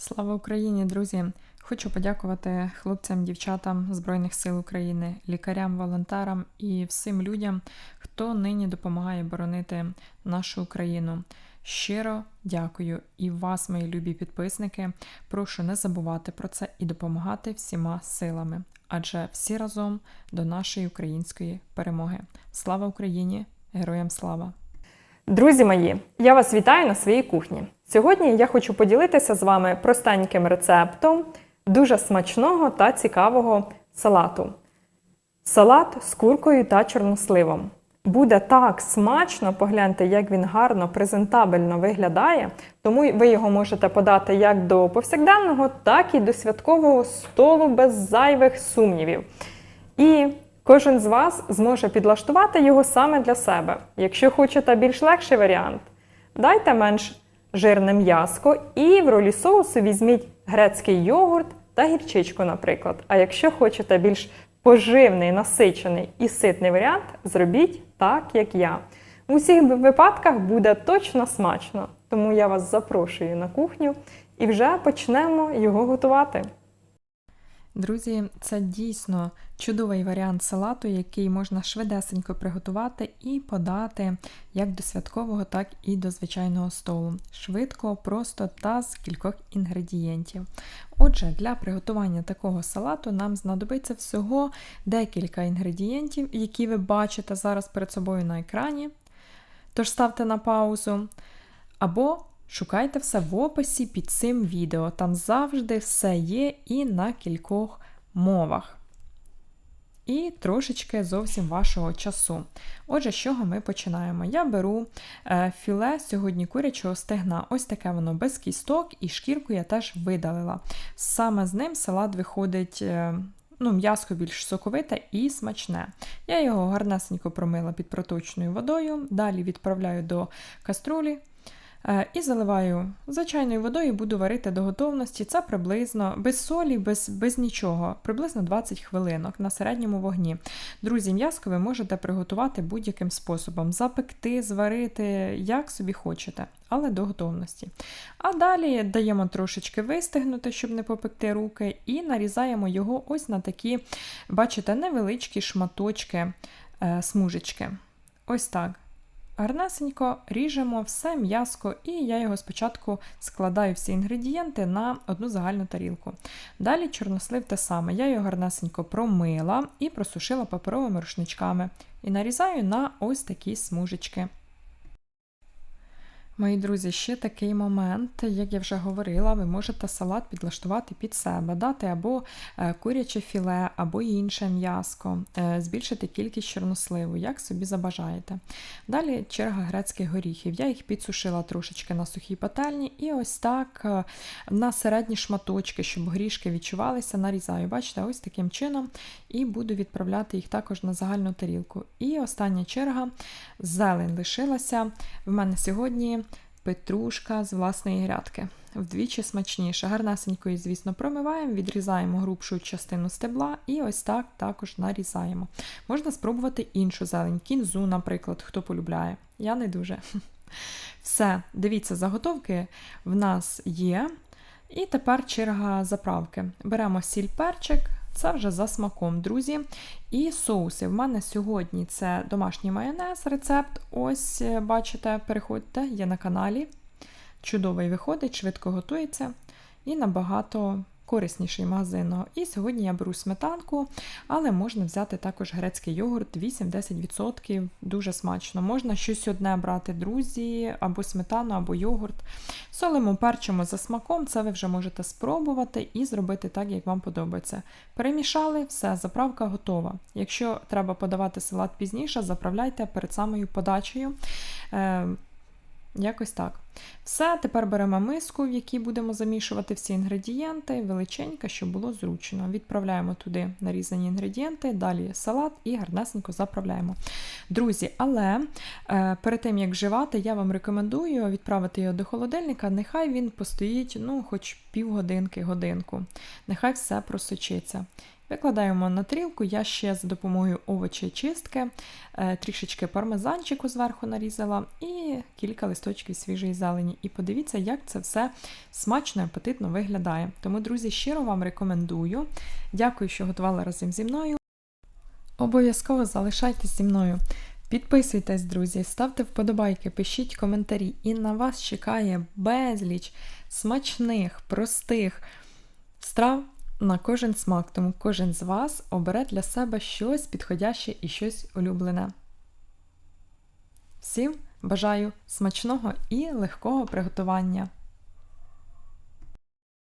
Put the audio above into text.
Слава Україні, друзі! Хочу подякувати хлопцям, дівчатам Збройних сил України, лікарям, волонтерам і всім людям, хто нині допомагає боронити нашу Україну. Щиро дякую і вас, мої любі підписники. Прошу не забувати про це і допомагати всіма силами, адже всі разом до нашої української перемоги. Слава Україні! Героям слава! Друзі мої, я вас вітаю на своїй кухні. Сьогодні я хочу поділитися з вами простеньким рецептом дуже смачного та цікавого салату. Салат з куркою та чорносливом. Буде так смачно, погляньте, як він гарно, презентабельно виглядає, тому ви його можете подати як до повсякденного, так і до святкового столу без зайвих сумнівів. І кожен з вас зможе підлаштувати його саме для себе. Якщо хочете більш легший варіант, дайте менш жирне м'яско і в ролі соусу візьміть грецький йогурт та гірчичку, наприклад. А якщо хочете більш поживний, насичений і ситний варіант, зробіть так, як я. У всіх випадках буде точно смачно, тому я вас запрошую на кухню і вже почнемо його готувати. Друзі, це дійсно чудовий варіант салату, який можна швидесенько приготувати і подати як до святкового, так і до звичайного столу. Швидко, просто та з кількох інгредієнтів. Отже, для приготування такого салату нам знадобиться всього декілька інгредієнтів, які ви бачите зараз перед собою на екрані. Тож ставте на паузу. Або Шукайте все в описі під цим відео. Там завжди все є і на кількох мовах. І трошечки зовсім вашого часу. Отже, з чого ми починаємо? Я беру е, філе сьогодні курячого стегна. Ось таке воно без кісток, і шкірку я теж видалила. Саме з ним салат виходить. Е, ну, М'яско більш соковите і смачне. Я його гарнесенько промила під проточною водою, далі відправляю до каструлі, і заливаю звичайною водою буду варити до готовності. Це приблизно без солі, без без нічого, приблизно 20 хвилинок на середньому вогні. Друзі, м'яско ви можете приготувати будь-яким способом: запекти, зварити, як собі хочете, але до готовності. А далі даємо трошечки вистигнути, щоб не попекти руки, і нарізаємо його ось на такі, бачите, невеличкі шматочки, е, смужечки. Ось так. Гарнесенько ріжемо все м'яско, і я його спочатку складаю всі інгредієнти на одну загальну тарілку. Далі чорнослив те саме. Я його гарнесенько промила і просушила паперовими рушничками. І нарізаю на ось такі смужечки. Мої друзі, ще такий момент, як я вже говорила, ви можете салат підлаштувати під себе, дати або е, куряче філе, або інше м'яско, е, збільшити кількість чорносливу, як собі забажаєте. Далі черга грецьких горіхів. Я їх підсушила трошечки на сухій пательні, і ось так е, на середні шматочки, щоб горішки відчувалися, нарізаю. Бачите, ось таким чином, і буду відправляти їх також на загальну тарілку. І остання черга зелень лишилася. В мене сьогодні петрушка з власної грядки. Вдвічі смачніше. Гарнесенько звісно, промиваємо, відрізаємо грубшу частину стебла і ось так також нарізаємо. Можна спробувати іншу зелень, кінзу, наприклад, хто полюбляє. Я не дуже. Все, дивіться, заготовки в нас є. І тепер черга заправки. Беремо сіль перчик, це вже за смаком, друзі. І соуси. В мене сьогодні це домашній майонез, рецепт. Ось, е, бачите, переходьте, є на каналі. Чудовий виходить, швидко готується і набагато корисніший магазинного. І сьогодні я беру сметанку, але можна взяти також грецький йогурт 8-10%, дуже смачно. Можна щось одне брати, друзі, або сметану, або йогурт. Солимо, перчимо за смаком, це ви вже можете спробувати і зробити так, як вам подобається. Перемішали, все, заправка готова. Якщо треба подавати салат пізніше, заправляйте перед самою подачею. Е, Якось так. Все, тепер беремо миску, в якій будемо замішувати всі інгредієнти, величенька, щоб було зручно. Відправляємо туди нарізані інгредієнти, далі салат і гарнесенько заправляємо. Друзі, але е, перед тим, як вживати, я вам рекомендую відправити його до холодильника, нехай він постоїть ну, хоч півгодинки, годинку. Нехай все просочиться. Викладаємо на тарілку, я ще за допомогою овочечистки е, трішечки пармезанчику зверху нарізала і кілька листочків свіжої зелені. І подивіться, як це все смачно і апетитно виглядає. Тому, друзі, щиро вам рекомендую. Дякую, що готували разом зі мною. Обов'язково залишайтесь зі мною. Підписуйтесь, друзі, ставте вподобайки, пишіть коментарі. І на вас чекає безліч смачних, простих страв на кожен смак. Тому кожен з вас обере для себе щось підходяще і щось улюблене. Всім бажаю смачного і легкого приготування!